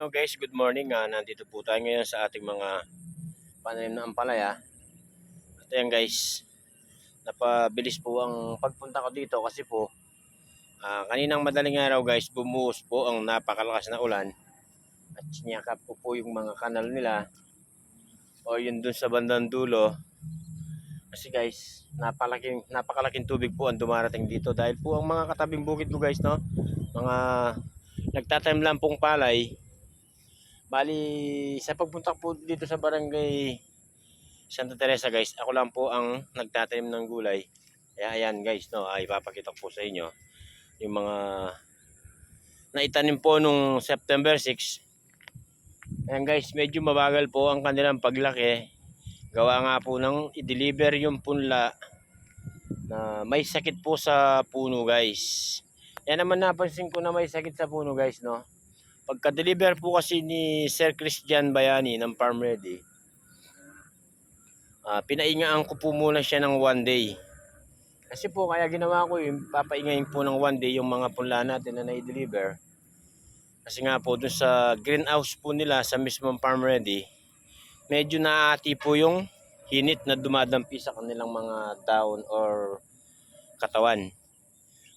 So guys, good morning. Ah, nandito po tayo ngayon sa ating mga pananim na ampalaya. At ayan guys, napabilis po ang pagpunta ko dito kasi po ah, kaninang madaling araw guys, bumuhos po ang napakalakas na ulan. At sinyakap ko po yung mga kanal nila o yun dun sa bandang dulo. Kasi guys, napalaking, napakalaking tubig po ang dumarating dito dahil po ang mga katabing bukid ko guys, no? Mga nagtatanim lang pong palay, Bali, sa pagpunta po dito sa barangay Santa Teresa guys, ako lang po ang nagtatanim ng gulay. Kaya ayan guys, no, ay papakita ko sa inyo yung mga naitanim po nung September 6. Ayan guys, medyo mabagal po ang kanilang paglaki. Gawa nga po ng i-deliver yung punla na may sakit po sa puno guys. Yan naman napansin ko na may sakit sa puno guys, no. Pagka-deliver po kasi ni Sir Christian Bayani ng Farm Ready, ah pinaingaan ko po muna siya ng one day. Kasi po kaya ginawa ko yung papaingayin po ng one day yung mga punla natin na na-deliver. Kasi nga po dun sa greenhouse po nila sa mismong Farm Ready, medyo naati po yung hinit na dumadampi sa kanilang mga down or katawan.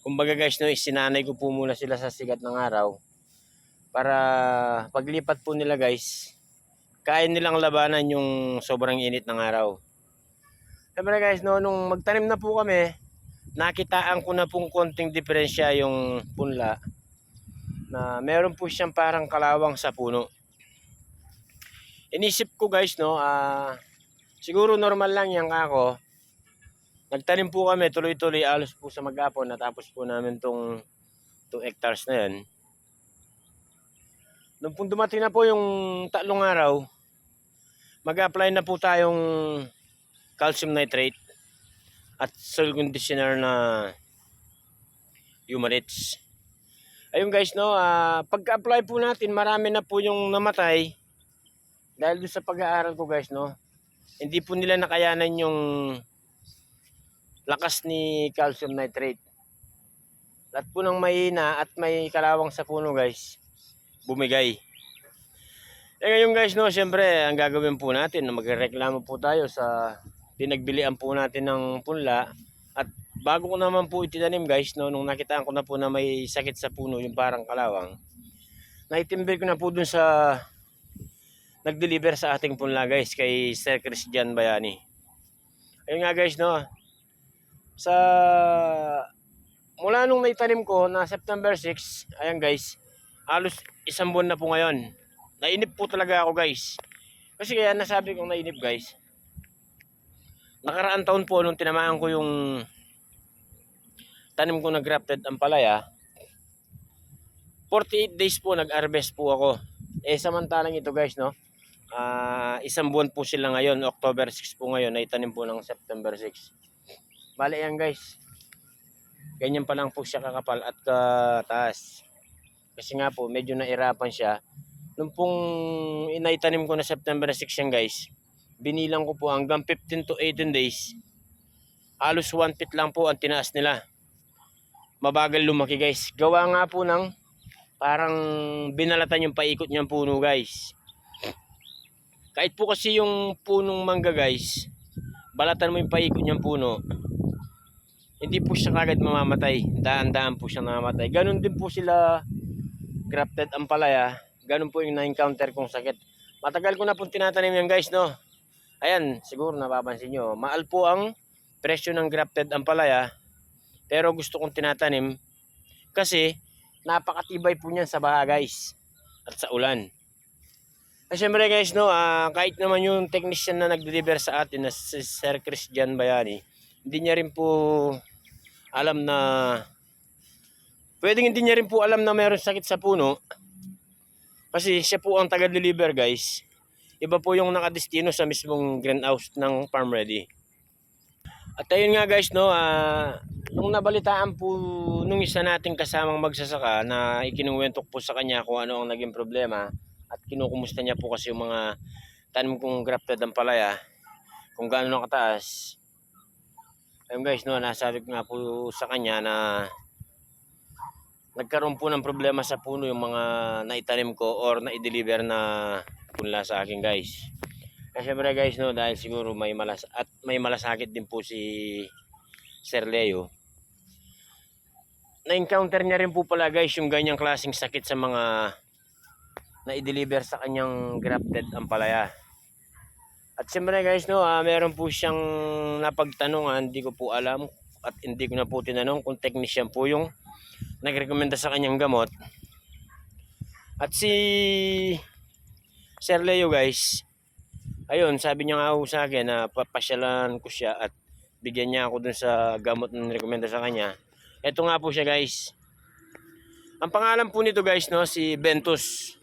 Kumbaga guys, no, isinanay ko po muna sila sa sigat ng araw para paglipat po nila guys, kaya nilang labanan yung sobrang init ng araw. Siyempre guys, no, nung magtanim na po kami, nakitaan ko na pong konting diferensya yung punla na meron po siyang parang kalawang sa puno. Inisip ko guys, no, ah, siguro normal lang yan ako. Nagtanim po kami tuloy-tuloy alos po sa mag-apon natapos po namin tong 2 hectares na yan. Nung pong dumating na po yung tatlong araw, mag-apply na po tayong calcium nitrate at soil conditioner na Humarits. Ayun guys, no, ah, pagka-apply po natin, marami na po yung namatay dahil sa pag-aaral ko guys, no. Hindi po nila nakayanan yung lakas ni calcium nitrate. Lahat po ng mahina at may kalawang sa puno guys, bumigay. Eh ngayon guys, no, siyempre, ang gagawin po natin, magreklamo po tayo sa pinagbilian po natin ng punla. At bago ko naman po itinanim guys, no, nung nakitaan ko na po na may sakit sa puno, yung parang kalawang, naitimbir ko na po dun sa nag-deliver sa ating punla guys, kay Sir Christian Bayani. Ayun nga guys, no, sa mula nung naitanim ko na September 6, ayan guys, halos isang buwan na po ngayon. Nainip po talaga ako guys. Kasi kaya nasabi kong nainip guys. Nakaraan taon po nung tinamaan ko yung tanim ko na grafted ang palaya. 48 days po nag-harvest po ako. Eh samantalang ito guys no. ah isang buwan po sila ngayon, October 6 po ngayon, naitanim po ng September 6. Bale yan guys. Ganyan pa lang po siya kakapal at kataas. Kasi nga po, medyo nairapan siya. Nung pong inaitanim ko na September 6 yan guys, binilang ko po hanggang 15 to 18 days. Halos 1 feet lang po ang tinaas nila. Mabagal lumaki guys. Gawa nga po ng parang binalatan yung paikot niyang puno guys. Kahit po kasi yung punong mangga guys, balatan mo yung paikot niyang puno, hindi po siya kagad mamamatay. Daan-daan po siya namamatay. Ganon din po sila grafted ang palaya. Ganon po yung na-encounter kong sakit. Matagal ko na po tinatanim yan guys, no? Ayan, siguro napapansin nyo. Maal po ang presyo ng grafted ang palaya. Pero gusto kong tinatanim kasi napakatibay po niyan sa baha guys. At sa ulan. At syempre guys, no, ah, kahit naman yung technician na nag-deliver sa atin na si Sir Christian Bayani, hindi niya rin po alam na pwedeng hindi niya rin po alam na meron sakit sa puno. Kasi siya po ang taga-deliver guys. Iba po yung nakadestino sa mismong greenhouse ng farm ready. At ayun nga guys no ah, nung nabalitaan po nung isa nating kasamang magsasaka na ikinuwentok po sa kanya kung ano ang naging problema at kinukumusta niya po kasi yung mga tanim kong grafted ang palaya kung gaano kataas Ayun guys, no, nasabi nga po sa kanya na nagkaroon po ng problema sa puno yung mga naitanim ko or na-deliver na punla sa akin guys. Kasi syempre guys no dahil siguro may malas at may malasakit din po si Sir Leo. Na-encounter niya rin po pala guys yung ganyang klaseng sakit sa mga na-deliver sa kanyang grafted ampalaya. At siyempre guys no, ah, meron po siyang napagtanungan, hindi ko po alam at hindi ko na po tinanong kung technician po yung nagrekomenda sa kanyang gamot. At si Sir Leo guys, ayun, sabi niya nga sa akin na papasyalan ko siya at bigyan niya ako dun sa gamot na nirekomenda sa kanya. Ito nga po siya guys. Ang pangalan po nito guys no, si Ventus.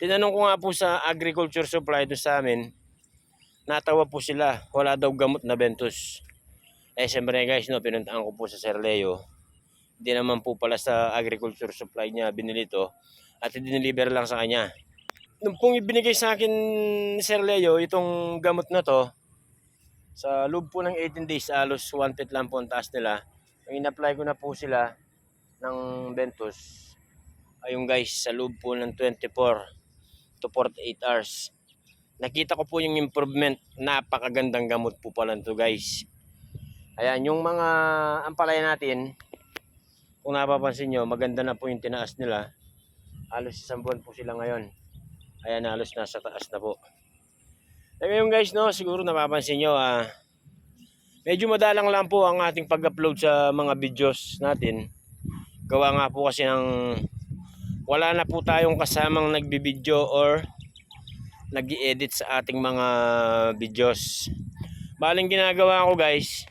Tinanong ko nga po sa agriculture supply doon sa amin, natawa po sila, wala daw gamot na Ventus. Eh siyempre guys, no, pinuntaan ko po sa Sir Leo. Hindi naman po pala sa agriculture supply niya binili to at dineliver lang sa kanya. Nung pong ibinigay sa akin ni Sir Leo, itong gamot na to, sa loob po ng 18 days, alos 1 feet lang po ang taas nila. Ang in-apply ko na po sila ng Ventus, ayun guys, sa loob po ng 24 to 48 hours. Nakita ko po yung improvement. Napakagandang gamot po pala to guys. Ayan, yung mga ampalaya natin, kung napapansin nyo, maganda na po yung tinaas nila. Halos isang buwan po sila ngayon. Ayan, halos nasa taas na po. Eh, ngayon guys, no, siguro napapansin nyo, ah, medyo madalang lang po ang ating pag-upload sa mga videos natin. Gawa nga po kasi ng wala na po tayong kasamang nagbibideo or nag edit sa ating mga videos. Baling ginagawa ko guys,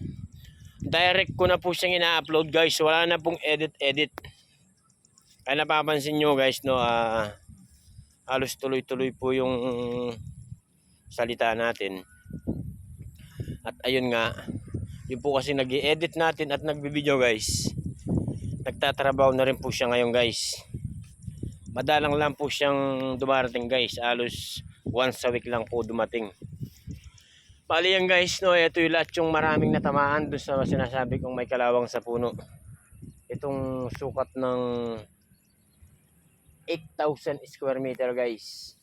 direct ko na po siyang ina-upload guys. Wala na pong edit-edit. Kaya napapansin nyo guys, no, ah, halos tuloy-tuloy po yung salita natin. At ayun nga, yun po kasi nag edit natin at nagbibideo guys. Nagtatrabaho na rin po siya ngayon guys. Madalang lang po siyang dumarating guys. Halos once a week lang po dumating. Bali yan guys, no, ito yung lahat yung maraming natamaan doon sa sinasabi kong may kalawang sa puno. Itong sukat ng 8,000 square meter guys.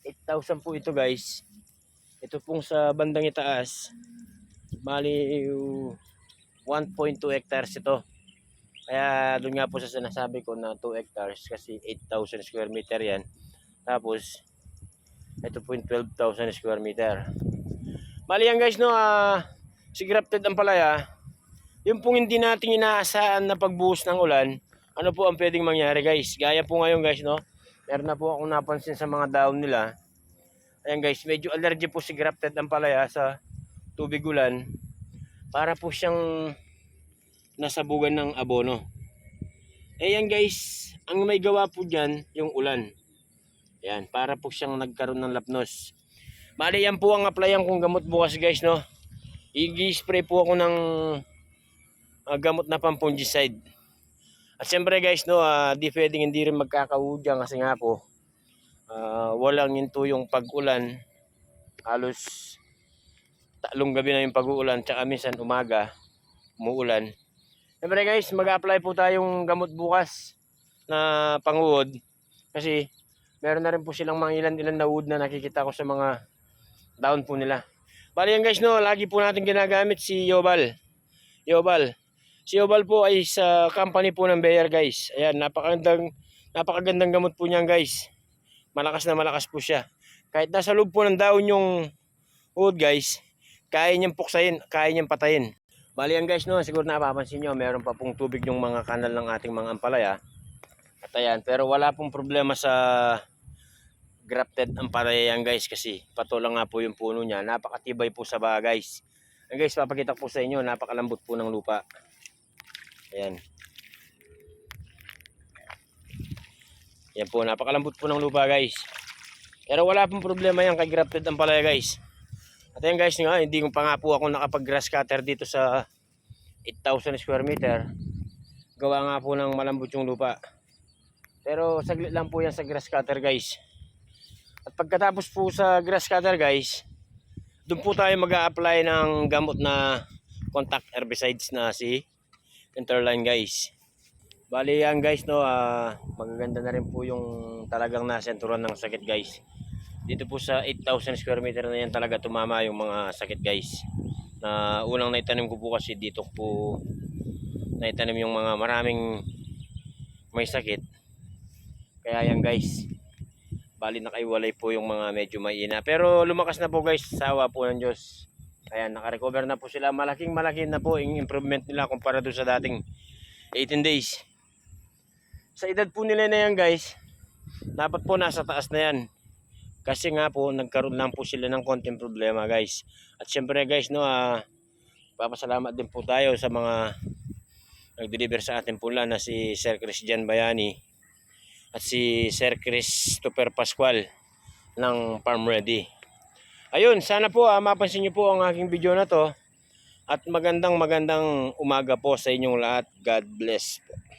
8,000 po ito guys. Ito pong sa bandang itaas. Bali 1.2 hectares ito. Kaya doon nga po sa sinasabi ko na 2 hectares kasi 8,000 square meter yan. Tapos ito po yung 12,000 square meter. Bali yan guys no, ah, si grafted ang palaya. Yung pong hindi natin inaasahan na pagbuhos ng ulan, ano po ang pwedeng mangyari guys? Gaya po ngayon guys no, meron na po akong napansin sa mga daon nila. Ayan guys, medyo allergy po si grafted ang palaya sa tubig ulan. Para po siyang nasabugan ng abono. Eh yan guys, ang may gawa po dyan, yung ulan. Yan, para po siyang nagkaroon ng lapnos. Bali yan po ang applyan kong gamot bukas guys no. I-spray po ako ng ah, gamot na pampungicide. At siyempre guys no, ah, di pwedeng hindi rin magkakaudyan kasi nga po ah, walang hinto yung pag-ulan. Halos talong gabi na yung pag-uulan tsaka minsan umaga umuulan. Siyempre guys, mag-apply po tayong gamot bukas na panguod kasi meron na rin po silang mga ilan-ilan na wood na nakikita ko sa mga down po nila. Bali yan guys no, lagi po natin ginagamit si Yobal. Yobal. Si Yobal po ay sa company po ng Bayer guys. Ayan, napakagandang napakagandang gamot po niyan guys. Malakas na malakas po siya. Kahit nasa loob po ng daon yung wood guys, kaya niyang puksayin, kaya niyang patayin. Bali yan guys no, siguro napapansin nyo, meron pa pong tubig yung mga kanal ng ating mga ampalaya. At ayan, pero wala pong problema sa grafted ang yan guys kasi patulang nga po yung puno niya. Napakatibay po sa baha guys. Ayan guys, papakita po sa inyo, napakalambot po ng lupa. Ayan. Yan po, napakalambot po ng lupa guys. Pero wala pong problema yan kay grafted ang palaya guys. At ayan guys, nga, hindi ko pa nga po ako nakapag grass cutter dito sa 8,000 square meter. Gawa nga po ng malambot yung lupa. Pero saglit lang po yan sa grass cutter guys. At pagkatapos po sa grass cutter guys, doon po tayo mag apply ng gamot na contact herbicides na si Interline guys. Bali yan guys no, ah, magaganda na rin po yung talagang nasenturan ng sakit guys. Dito po sa 8,000 square meter na yan talaga tumama yung mga sakit guys. Na unang naitanim ko po kasi dito po naitanim yung mga maraming may sakit. Kaya yan guys. Bali nakaiwalay po yung mga medyo mahina. Pero lumakas na po guys sa awa po ng Diyos. Ayan, nakarecover na po sila. Malaking malaki na po yung improvement nila kumpara doon sa dating 18 days. Sa edad po nila na yan guys, dapat po nasa taas na yan. Kasi nga po, nagkaroon lang po sila ng konting problema guys. At syempre guys, no, ah, papasalamat din po tayo sa mga nag-deliver sa atin pula na si Sir Christian Bayani at si Sir Christopher Pascual ng Farm Ready. Ayun, sana po ah, mapansin niyo po ang aking video na to. At magandang magandang umaga po sa inyong lahat. God bless po.